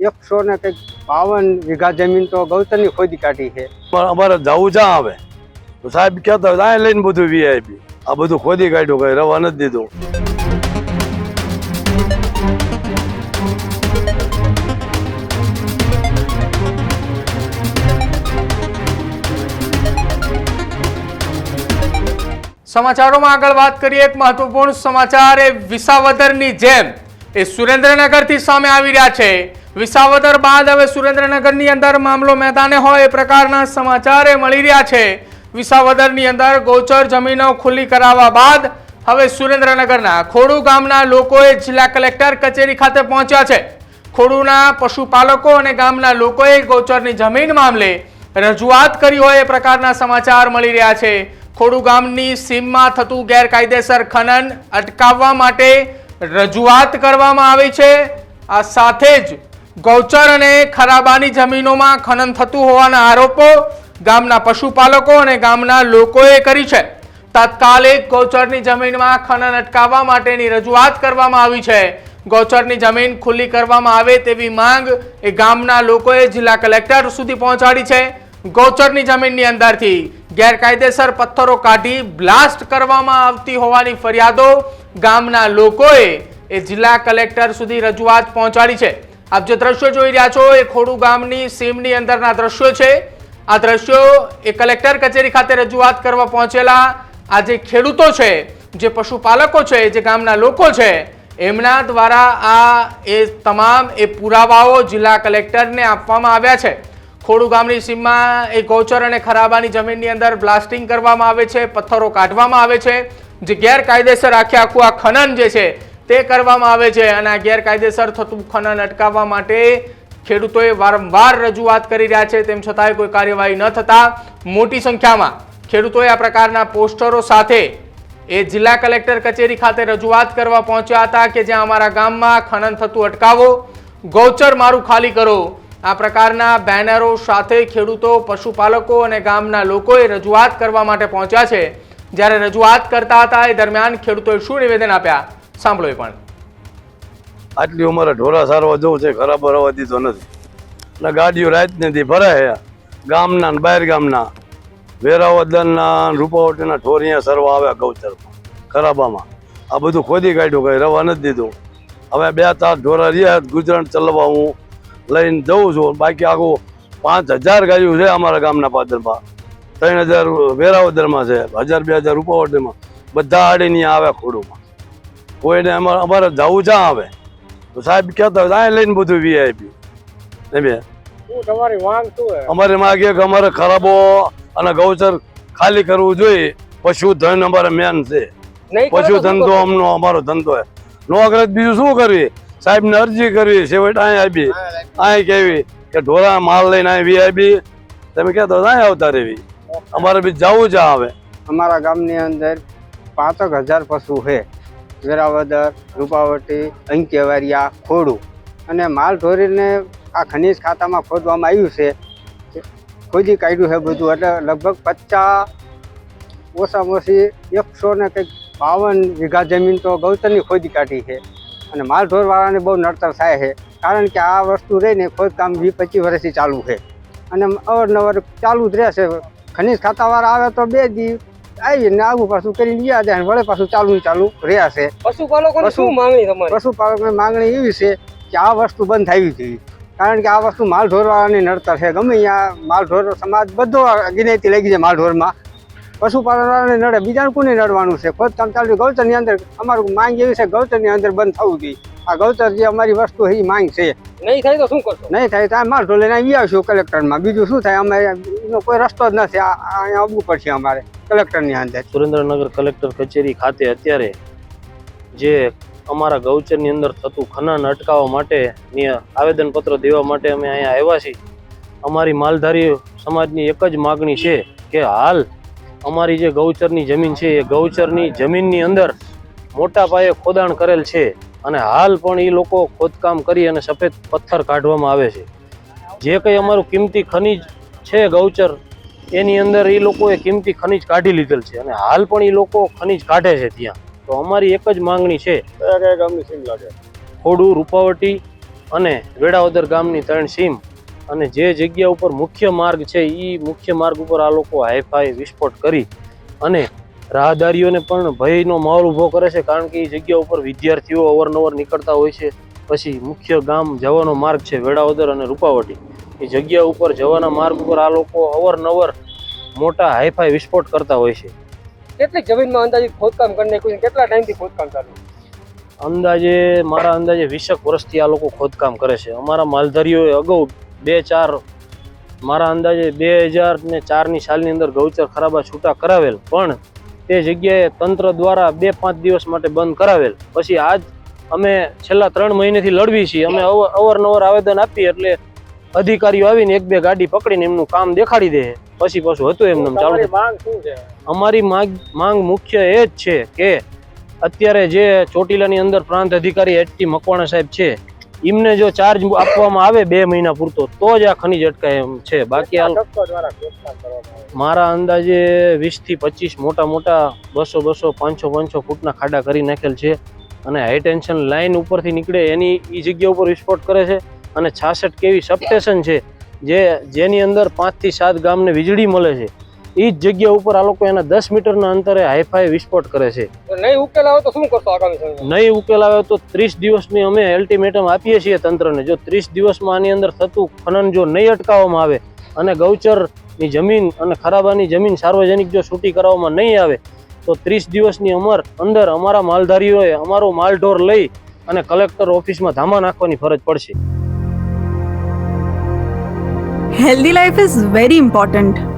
એકસો ને કંઈક બાવન વીઘા જમીન તો ગૌતરની ખોદી કાઢી છે. પણ અમારે જવું જ્યાં આવે? તો સાહેબ કહેતા હોય લઈને બધું વીઆઈપી આ બધું ખોદી કાઢ્યું કઈ રવા નથી દીધું. સમાચારોમાં આગળ વાત કરીએ એક મહત્વપૂર્ણ સમાચાર એ વિસાવદરની જેમ એ સુરેન્દ્રનગરથી સામે આવી રહ્યા છે. વિસાવદર બાદ હવે સુરેન્દ્રનગરની અંદર મામલો મેદાને હોય એ પ્રકારના સમાચાર મળી રહ્યા છે. વિસાવદરની અંદર ગોચર જમીનો ખુલ્લી કરાવવા બાદ હવે સુરેન્દ્રનગરના ખોડુ ગામના લોકોએ જિલ્લા કલેક્ટર કચેરી ખાતે પહોંચ્યા છે. ખોડુના પશુપાલકો અને ગામના લોકોએ ગોચરની જમીન મામલે રજૂઆત કરી હોય એ પ્રકારના સમાચાર મળી રહ્યા છે. ખોડુ ગામની સીમમાં થતું ગેરકાયદેસર ખનન અટકાવવા માટે રજૂઆત કરવામાં આવી છે. આ સાથે જ ગૌચર અને ખરાબાની જમીનોમાં ખનન થતું હોવાના આરોપો ગામના પશુપાલકો અને ગામના લોકોએ કરી છે. તાત્કાલિક ગૌચરની જમીનમાં ખનન અટકાવવા માટેની રજૂઆત કરવામાં આવી છે. ગૌચરની જમીન ખુલ્લી કરવામાં આવે તેવી માંગ એ ગામના લોકોએ જિલ્લા કલેક્ટર સુધી પહોંચાડી છે. ગૌચરની જમીનની અંદરથી ગેરકાયદેસર પથ્થરો કાઢી બ્લાસ્ટ કરવામાં આવતી હોવાની ફરિયાદો ગામના લોકોએ એ જિલ્લા કલેક્ટર સુધી રજૂઆત પહોંચાડી છે. આપ જે દ્રશ્યો જોઈ રહ્યા છો એ ખોડુ ગામની સીમની અંદરના દ્રશ્યો છે. આ દ્રશ્યો એ કલેક્ટર કચેરી ખાતે રજૂઆત કરવા પહોંચેલા આ જે ખેડૂતો છે, જે પશુપાલકો છે, જે ગામના લોકો છે, એમના દ્વારા આ એ તમામ એ પુરાવાઓ જિલ્લા કલેક્ટરને આપવામાં આવ્યા છે. ખોડુ ગામની સીમમાં એ ગૌચર અને ખરાબાની જમીનની અંદર બ્લાસ્ટિંગ કરવામાં આવે છે, પથ્થરો કાઢવામાં આવે છે. જે ગેરકાયદેસર આખે આખું આ ખનન જે છે તે કરવામાં આવે છે અને આ ગેરકાયદેસર થતું ખનન અટકાવવા માટે ખેડૂતોએ વારંવાર રજૂઆત કરી રહ્યા છે. તેમ છતાંય કોઈ કાર્યવાહી ન થતાં મોટી સંખ્યામાં ખેડૂતોએ આ પ્રકારના પોસ્ટરો સાથે એ જિલ્લા કલેક્ટર કચેરી ખાતે રજૂઆત કરવા પહોંચ્યા હતા કે જ્યાં અમારા ગામમાં ખનન થતું અટકાવો, ગૌચર મારું ખાલી કરો. આ પ્રકારના બેનરો સાથે ખેડૂતો, પશુપાલકો અને ગામના લોકોએ રજૂઆત કરવા માટે પહોંચ્યા છે. જ્યારે રજૂઆત કરતા હતા, એ દરમિયાન ખેડૂતોએ શું નિવેદન આપ્યા? સાંભળો એ પણ. આટલી ઉંમરે ઢોરા સારવા જવું છે, ખરાબ રવા દીધો નથી. એટલે ગાડીઓ રાત નથી ભરાય ગામના ને બહાર ગામના. વેરાવદનના, રૂપાવટીના ઢોરિયા સરવા આવ્યા ગૌચરમાં. ખરાબામાં. આ બધું ખોદી કાઢ્યું, કઈ રવા નથી દીધું. હવે બે ચાર ઢોરા રહ્યા ગુજરાત ચલાવવા હું લઈને જઉં છું. બાકી આખું પાંચ હજાર ગાડીઓ છે અમારા ગામના પાદરમાં. ત્રણ હજાર વેરાવદરમાં છે, હજાર, બે હજાર રૂપાવટીમાં બધા આડીની આવે ખોડુમાં. કોઈને અમારે અમારે જવું ક્યાં આવે. તો સાહેબ કહેતા હોય આ લઈને બધું વીઆઈપી એમ શું તમારી માંગ શું છે? અમારે માં કે અમારે ખરાબો અને ગૌચર ખાલી કરવું જોઈએ. પશુધન અમારે મેન છે. પશુ ધંધો અમનો અમારો ધંધો છે નો કરે બીજું શું કરવી સાહેબને અરજી કરવી છેવટે અહીં આવી અહીં કેવી કે ઢોરા માલ લઈને અહીં વીઆઈપી તમે કહેતો હોય અહીં આવતા રહેવી અમારે બી જવું જ આવે. અમારા ગામની અંદર પાંચક હજાર પશુ છે. વેરાવદર, રૂપાવટી અંકેવારિયા ખોડું. અને માલ ઢોરીને આ ખનીજ ખાતામાં ખોદવામાં આવ્યું છે. ખોદી કાઢ્યું છે બધું. એટલે લગભગ પચાસ ઓછામાં ઓછી એકસો ને કંઈક બાવન વીઘા જમીન તો ગૌતરની ખોદી કાઢી છે. અને માલ ઢોરવાળાને બહુ નડતર થાય છે. કારણ કે આ વસ્તુ રહીને ખોદકામ વીસ પચીસ વર્ષથી ચાલુ છે. અને અવારનવાર ચાલુ જ રહેશે. ખનીજ ખાતાવાળા આવે તો બે દી આવીને આગું પાછું કરીને ગયા જાય વળે પાછું ચાલુ ચાલુ રહ્યા છે. પશુપાલકો પશુ- શું માંગણી તમારી? પશુપાલકની માંગણી એવી છે કે આ વસ્તુ બંધ થવી જોઈએ. કારણ કે આ વસ્તુ માલ ઢોરવાની નડતર છે. ગમે અહીંયા માલ ઢોર સમાજ બધો ગિનાયતી લઈ ગઈ છે માલ ઢોરમાં. પશુપાલનવાળાને નડે બીજાને કોને નડવાનું છે? ખોદકામ ચાલુ ગૌચરની અંદર અમારું માંગ એવી છે ગૌચરની અંદર બંધ થવું જોઈએ. આ ગૌચર જે અમારી વસ્તુ એ માંગ છે. નહીં થાય તો શું કરશો? નહીં થાય તો આ માલ ઢોર લઈને આવી આવશું કલેક્ટરમાં. બીજું શું થાય? અમે એનો કોઈ રસ્તો જ નથી. અહીંયા આવવું પડશે અમારે કલેક્ટરની અંદર સુરેન્દ્રનગર કલેક્ટર કચેરી ખાતે અત્યારે જે અમારા ગૌચરની અંદર થતું ખનન અટકાવવા માટેની આવેદનપત્ર દેવા માટે અમે અહીંયા આવ્યા છીએ. અમારી માલધારી સમાજની એક જ માગણી છે કે હાલ અમારી જે ગૌચરની જમીન છે એ ગૌચરની જમીનની અંદર મોટા પાયે ખોદાણ કરેલ છે. અને હાલ પણ એ લોકો ખોદકામ કરી અને સફેદ પથ્થર કાઢવામાં આવે છે. જે કંઈ અમારું કિંમતી ખનિજ છે ગૌચર એની અંદર એ લોકોએ કિંમતી ખનિજ કાઢી લીધેલ છે અને હાલ પણ એ લોકો ખનિજ કાઢે છે ત્યાં. તો અમારી એક જ માંગણી છે. ખોડું રૂપાવટી અને વેડાવદર ગામની ત્રણ સીમ. અને જે જગ્યા ઉપર મુખ્ય માર્ગ છે એ મુખ્ય માર્ગ ઉપર આ લોકો હાઈફાઈ વિસ્ફોટ કરી અને રાહદારીઓને પણ ભયનો માહોલ ઊભો કરે છે કારણ કે એ જગ્યા ઉપર વિદ્યાર્થીઓ અવારનવાર નીકળતા હોય છે. પછી મુખ્ય ગામ જવાનો માર્ગ છે વેડાવદર અને રૂપાવટી. એ જગ્યા ઉપર જવાના માર્ગ ઉપર આ લોકો અવારનવાર મોટા હાઈફાઈ વિસ્ફોટ કરતા હોય છે. કેટલી જમીનમાં અંદાજે ખોદકામ કરી નાખ્યું કેટલા ટાઈમથી ખોદકામ ચાલુ? અંદાજે મારા અંદાજે વીસેક વર્ષથી આ લોકો ખોદકામ કરે છે. અમારા માલધારીઓએ અગાઉ બે ચાર મારા અંદાજે બે હજાર ને ચારની સાલની અંદર ગૌચર ખરાબા છૂટા કરાવેલ. પણ તે જગ્યાએ તંત્ર દ્વારા બે પાંચ દિવસ માટે બંધ કરાવેલ. પછી આજ અમે છેલ્લા ત્રણ મહિનેથી લડવી છીએ. અમે અવ- અવારનવાર આવેદન આપીએ એટલે અધિકારીઓ આવીને એક બે ગાડી પકડીને એમનું કામ દેખાડી દે. પછી પાછું હતું એમનું ચાલુ. અમારી માંગ માંગ મુખ્ય એ જ છે કે અત્યારે જે ચોટીલાની અંદર પ્રાંત અધિકારી એચ મકવાણા સાહેબ છે એમને જો ચાર્જ આપવામાં આવે બે મહિના પૂરતો તો જ આ ખનીજ અટકાય એમ છે બાકી? મારા અંદાજે વીસથી પચીસ મોટા મોટા બસો બસો પાંચસો પાંચસો ફૂટના ખાડા કરી નાખેલ છે અને હાઈ ટેન્શન લાઇન ઉપરથી નીકળે એની એ જગ્યા ઉપર વિસ્ફોટ કરે છે અને છાસઠ કેવી સબસ્ટેશન છે જે જેની અંદર પાંચથી સાત ગામને વીજળી મળે છે એ જગ્યા ઉપર આ લોકો એના દસ મીટરના અંતરે હાઈફાઈ વિસ્ફોટ કરે છે. નહીં ઉકેલ તો શું કરશો આગામી સમયમાં? નહીં ઉકેલ તો ત્રીસ દિવસની અમે અલ્ટિમેટમ આપીએ છીએ તંત્રને. જો ત્રીસ દિવસમાં આની અંદર થતું ખનન જો નહીં અટકાવવામાં આવે અને ગૌચરની જમીન અને ખરાબાની જમીન સાર્વજનિક જો છૂટી કરાવવામાં નહીં આવે તો ત્રીસ દિવસની અમર અંદર અમારા માલધારીઓએ અમારો માલઢોર લઈ અને કલેક્ટર ઓફિસમાં ધામા નાખવાની ફરજ પડશે. Healthy life is very important